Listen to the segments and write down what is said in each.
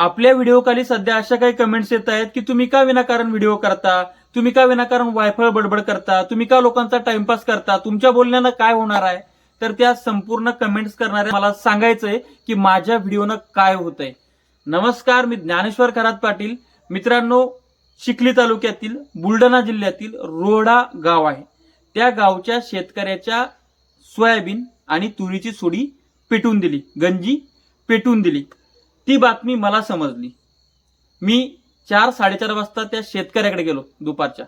आपल्या व्हिडिओ खाली सध्या अशा काही कमेंट्स येत आहेत की तुम्ही का विनाकारण व्हिडिओ करता? तुम्ही का विनाकारण वायफळ बडबड करता? तुम्ही का लोकांचा टाइमपास करता? तुमच्या बोलण्यानं काय होणार आहे? तर त्या संपूर्ण कमेंट्स करणाऱ्या मला सांगायचंय की माझ्या व्हिडिओनं काय होतंय. नमस्कार मी ज्ञानेश्वर खरात पाटील. मित्रांनो चिखली तालुक्यातील बुलढाणा जिल्ह्यातील रोडा गाव आहे. त्या गावच्या शेतकऱ्याच्या सोयाबीन आणि तुरीची सोडी पेटून दिली. गंजी पेटून दिली. ती बातमी मला समजली. मी चार साडेचार वाजता त्या शेतकऱ्याकडे गेलो दुपारच्या.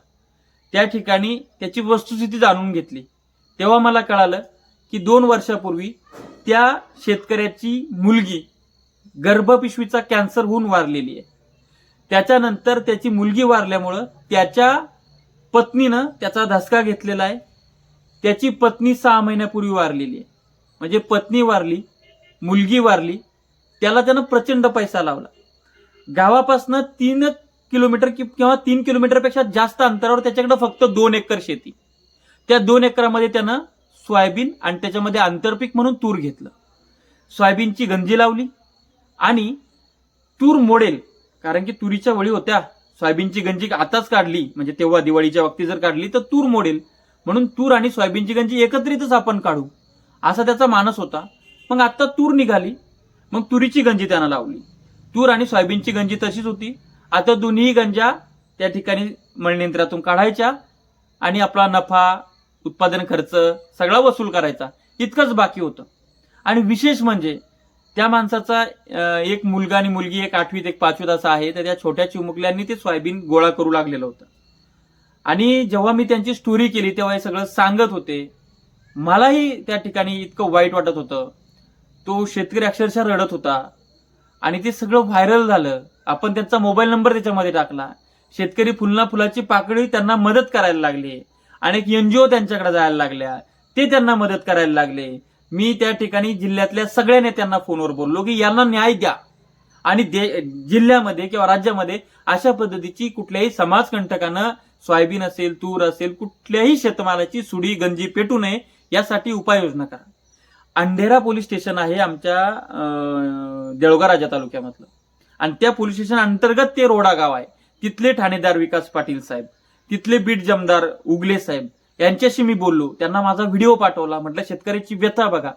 त्या ठिकाणी त्याची वस्तुस्थिती जाणून घेतली. तेव्हा मला कळालं की दोन वर्षापूर्वी त्या शेतकऱ्याची मुलगी गर्भपिशवीचा कॅन्सर होऊन वारलेली आहे. त्याच्यानंतर त्याची मुलगी वारल्यामुळं त्याच्या पत्नीनं त्याचा धसका घेतलेला आहे. त्याची पत्नी सहा महिन्यापूर्वी वारलेली आहे. म्हणजे पत्नी वारली मुलगी वारली त्याला त्यानं प्रचंड पैसा लावला. गावापासनं तीन किलोमीटर कि- किंवा तीन किलोमीटरपेक्षा जास्त अंतरावर त्याच्याकडे फक्त दोन एकर शेती. त्या दोन एकरामध्ये त्यानं सोयाबीन आणि त्याच्यामध्ये आंतरपीक म्हणून तूर घेतलं. सोयाबीनची गंजी लावली आणि तूर मोडेल कारण की तुरीच्या वळी होत्या. सोयाबीनची गंजी आताच काढली म्हणजे तेव्हा दिवाळीच्या वक्ती जर काढली तर तूर मोडेल. म्हणून तूर आणि सोयाबीनची गंजी एकत्रितच आपण काढू असा त्याचा मानस होता. मग आता तूर निघाली. मग तुरीची गंजी त्यांना लावली. तूर आणि सोयाबीनची गंजी तशीच होती. आता दोन्ही गंजा त्या ठिकाणी मळनियंत्रातून काढायच्या आणि आपला नफा उत्पादन खर्च सगळा वसूल करायचा. इतकंच बाकी होतं. आणि विशेष म्हणजे त्या माणसाचा एक मुलगा आणि मुलगी एक आठवीत एक पाचवीत असा आहे तर त्या छोट्या चिमुकल्यांनी ते सोयाबीन गोळा करू लागलेलं होतं. आणि जेव्हा मी त्यांची स्टोरी केली तेव्हा हे सगळं सांगत होते. मलाही त्या ठिकाणी इतकं वाईट वाटत होतं. तो शेतकरी अक्षरशः रडत होता. आणि ते सगळं व्हायरल झालं. आपण त्यांचा मोबाईल नंबर त्याच्यामध्ये टाकला. शेतकरी फुलना फुलाची पाकळी त्यांना मदत करायला लागली. अनेक एनजीओ त्यांच्याकडे जायला लागल्या. ते त्यांना मदत करायला लागले. मी त्या ठिकाणी जिल्ह्यातल्या सगळ्या नेत्यांना फोनवर बोललो की यांना न्याय द्या. आणि दे जिल्ह्यामध्ये किंवा राज्यामध्ये अशा पद्धतीची कुठल्याही समाजकंटकानं सोयाबीन असेल तूर असेल कुठल्याही शेतमालाची सुडी गंजी पेटू नये यासाठी उपाययोजना करा. अंधेरा पोलीस स्टेशन आहे आमच्या देळगा राजा तालुक्यामधलं. आणि त्या पोलीस स्टेशन अंतर्गत ते रोडा गाव आहे. तिथले ठाणेदार विकास पाटील साहेब तिथले बीट जमदार उगले साहेब यांच्याशी मी बोललो. त्यांना माझा व्हिडिओ पाठवला. म्हटलं शेतकऱ्याची व्यथा बघा.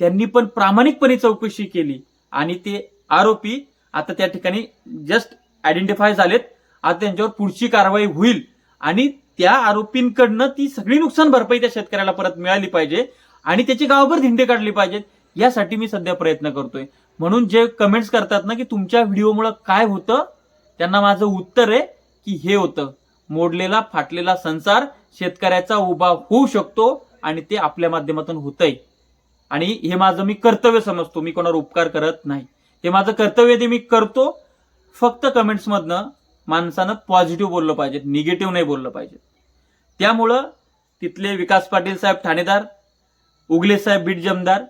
त्यांनी पण प्रामाणिकपणे चौकशी केली. आणि ते आरोपी आता त्या ठिकाणी जस्ट आयडेंटिफाय झालेत. आता त्यांच्यावर पुढची कारवाई होईल. आणि त्या आरोपींकडनं ती सगळी नुकसान भरपाई त्या शेतकऱ्याला परत मिळाली पाहिजे. आणि त्याची गावभर धिंडे काढली पाहिजेत. यासाठी मी सध्या प्रयत्न करतोय. म्हणून जे कमेंट्स करतात ना की तुमच्या व्हिडिओमुळं काय होतं? त्यांना माझं उत्तर आहे की हे होतं. मोडलेला फाटलेला संसार शेतकऱ्याचा उभा होऊ शकतो आणि ते आपल्या माध्यमातून होतंय. आणि हे माझं मी कर्तव्य समजतो. मी कोणावर उपकार करत नाही. हे माझं कर्तव्य ते मी करतो. फक्त कमेंट्समधनं माणसानं पॉझिटिव्ह बोललं पाहिजे निगेटिव्ह नाही बोललं पाहिजे त्यामुळं तिथले विकास पाटील साहेब ठाणेदार उगलेसाहेब बीट जमदार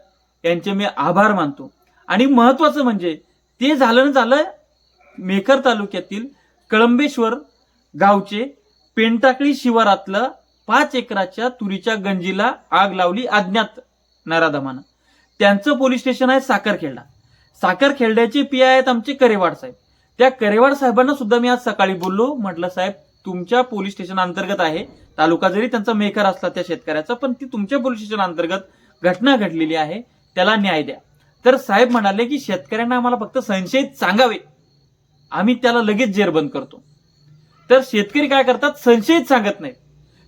यांचे मी आभार मानतो. आणि महत्त्वाचं म्हणजे ते झालं ना झालं मेकर तालुक्यातील कळंबेश्वर गावचे पेंटाकळी शिवारातलं पाच एकराच्या तुरीच्या गंजीला आग लावली अज्ञात नराधमानं. त्यांचं पोलीस स्टेशन आहे साखरखेडा साखरखेड्याचे पी आहेत आमचे करेवाड साहेब. त्या करेवाड साहेबांना सुद्धा मी आज सकाळी बोललो. म्हटलं साहेब तुमच्या पोलीस स्टेशन अंतर्गत आहे. तालुका जरी त्यांचा मेकर असला त्या शेतकऱ्याचा पण ती तुमच्या पोलीस स्टेशन अंतर्गत घटना घडलेली आहे. त्याला न्याय द्या. तर साहेब म्हणाले की शेतकऱ्यांना आम्हाला फक्त संशयित सांगावे. आम्ही त्याला लगेच जेरबंद करतो. तर शेतकरी काय करतात? संशयित सांगत नाहीत.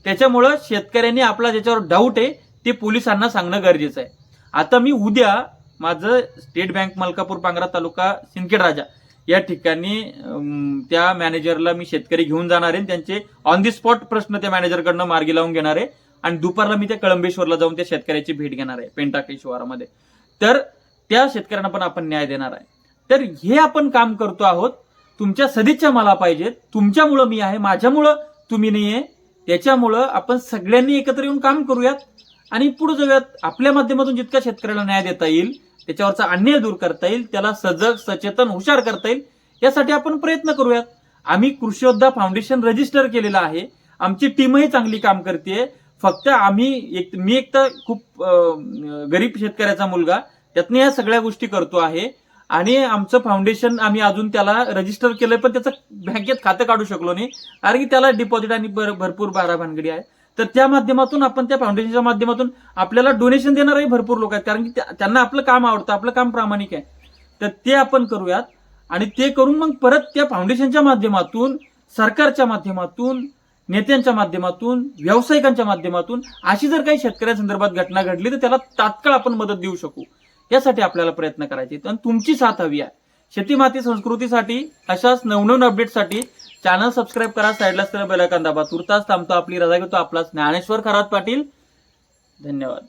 त्याच्यामुळं शेतकऱ्यांनी आपला ज्याच्यावर डाऊट आहे ते पोलिसांना सांगणं गरजेचं आहे. आता मी उद्या माझं स्टेट बँक मलकापूर पांगरा तालुका सिंदखेड राजा या ठिकाणी त्या मॅनेजरला मी शेतकरी घेऊन जाणार आहे त्यांचे ऑन दी स्पॉट प्रश्न त्या मॅनेजरकडनं मार्गी लावून घेणार आहे. आणि दुपारला मी त्या कळंबेश्वरला जाऊन त्या शेतकऱ्याची भेट घेणार आहे पेंटाकळी शिवारामध्ये तर त्या शेतकऱ्यांना पण आपण न्याय देणार आहे. तर हे आपण काम करतो आहोत. तुमच्या सदिच्छा मला पाहिजेत. तुमच्यामुळं मी आहे माझ्यामुळं तुम्ही नाही आहे त्याच्यामुळं आपण सगळ्यांनी एकत्र येऊन काम करूयात. आणि पुढे जाऊयात आपल्या माध्यमातून जितका शेतकऱ्याला न्याय देता येईल त्याच्यावरचा अन्याय दूर करता येईल त्याला सजग सचेतन हुशार करता येईल यासाठी आपण प्रयत्न करूयात. आम्ही कृषी योद्धा फाउंडेशन रजिस्टर केलेलं आहे. आमची टीमही चांगली काम करते फक्त आम्ही एक मी एक तर खूप गरीब शेतकऱ्याचा मुलगा त्यातनं या सगळ्या गोष्टी करतो आहे. आणि आमचं फाउंडेशन आम्ही अजून त्याला रजिस्टर केलंय पण त्याचं बँकेत खातं काढू शकलो नाही. कारण की त्याला डिपॉझिट आणि भर- भरपूर बारा भानगडी आहे तर त्या माध्यमातून आपण त्या फाउंडेशनच्या माध्यमातून आपल्याला डोनेशन देणारही भरपूर लोक आहेत. कारण की त्या- त्यांना आपलं काम आवडतं आपलं काम प्रामाणिक आहे. तर ते आपण करूयात. आणि ते करून मग परत त्या फाउंडेशनच्या माध्यमातून सरकारच्या माध्यमातून नेत्यांच्या माध्यमातून व्यावसायिकांच्या माध्यमातून अशी जर काही शेतकऱ्यांसंदर्भात घटना घडली तर त्याला तात्काळ आपण मदत देऊ शकू. यासाठी आपल्याला प्रयत्न करायचे आणि तुमची साथ हवी आहे. शेती माती संस्कृतीसाठी अशाच नवनवीन अपडेटसाठी चॅनल सबस्क्राईब करा साईडला असलेला बेलायकन दाबा. तुर्तास थांबतो आपली रजा घेतो आपला ज्ञानेश्वर खरात पाटील. धन्यवाद.